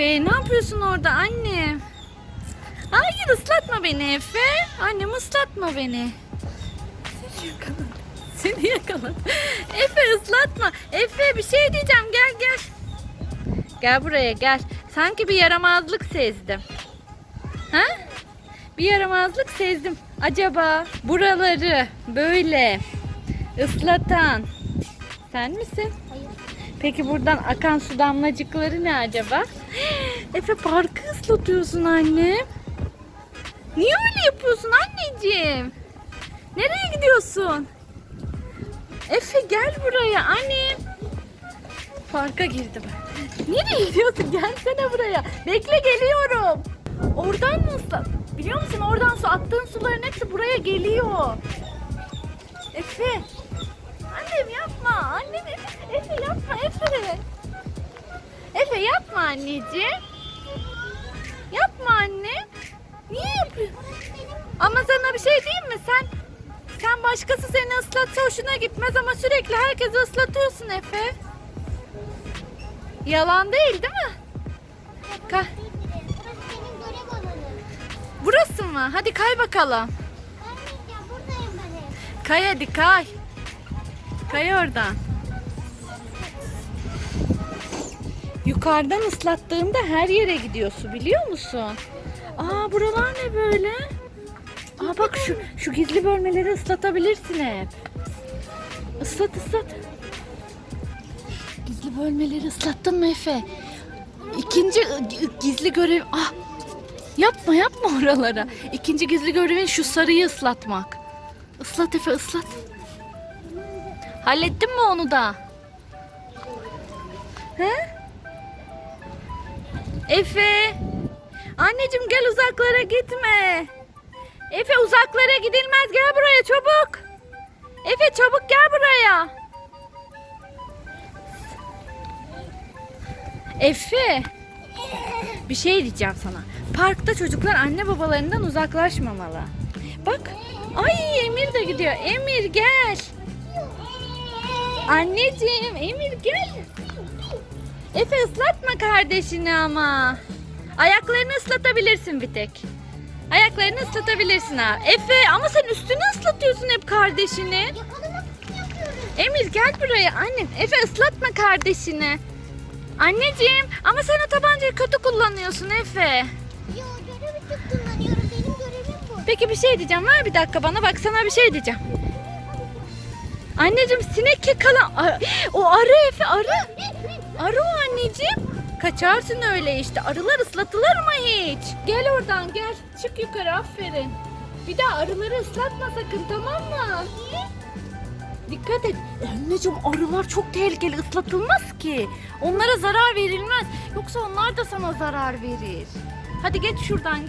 Efe ne yapıyorsun orada anne? Hayır ıslatma beni Efe. Annem ıslatma beni. Seni yakaladım. Seni yakaladım. Efe ıslatma. Efe bir şey diyeceğim gel gel. Gel buraya gel. Sanki bir yaramazlık sezdim. Ha? Bir yaramazlık sezdim. Acaba buraları böyle ıslatan sen misin? Hayır. Peki buradan akan su damlacıkları ne acaba? Efe parkı ıslatıyorsun anne. Niye öyle yapıyorsun anneciğim? Nereye gidiyorsun? Efe gel buraya annem. Parka girdim. Nereye gidiyorsun? Gelsene buraya. Bekle geliyorum. Oradan mı ıslat? Biliyor musun oradan su attığın suların hepsi buraya geliyor. Efe. Annem yapma. Annem yapma anneciğim. Yapma anne. Niye yapıyorsun? Ama sana bir şey diyeyim mi? Sen sen başkası seni ıslatsa hoşuna gitmez ama sürekli herkesi ıslatıyorsun Efe. Yalan değil değil mi? Ka- Burası mı? Hadi kay bakalım. Kay hadi kay. Kay oradan. Yukarıdan ıslattığımda her yere gidiyor su biliyor musun? Aa buralar ne böyle? Aa bak şu şu gizli bölmeleri ıslatabilirsin hep. Islat ıslat. Gizli bölmeleri ıslattın mı Efe? İkinci gizli görev... Ah! Yapma yapma oralara. İkinci gizli görevin şu sarıyı ıslatmak. Islat Efe ıslat. Hallettin mi onu da? He? Efe. Anneciğim gel uzaklara gitme. Efe uzaklara gidilmez gel buraya çabuk. Efe çabuk gel buraya. Efe. Bir şey diyeceğim sana. Parkta çocuklar anne babalarından uzaklaşmamalı. Bak. Ay Emir de gidiyor. Emir gel. Anneciğim Emir gel. Efe ıslatma kardeşini ama. Ayaklarını ıslatabilirsin bir tek. Ayaklarını ıslatabilirsin ha. Efe ama sen üstünü ıslatıyorsun hep kardeşini. Yakalamak için yapıyorum. Emir gel buraya annem. Efe ıslatma kardeşini. Anneciğim ama sen o tabancayı kötü kullanıyorsun Efe. Yo görev için kullanıyorum. Benim görevim bu. Peki bir şey diyeceğim. Ver bir dakika bana bak sana bir şey diyeceğim. Anneciğim sinek yakalan. Ay, O arı Efe arı. Arı anneciğim. Kaçarsın öyle işte. Arılar ıslatılır mı hiç? Gel oradan gel. Çık yukarı aferin. Bir daha arıları ıslatma sakın tamam mı? Dikkat et. Anneciğim arılar çok tehlikeli ıslatılmaz ki. Onlara zarar verilmez. Yoksa onlar da sana zarar verir. Hadi geç şuradan geç.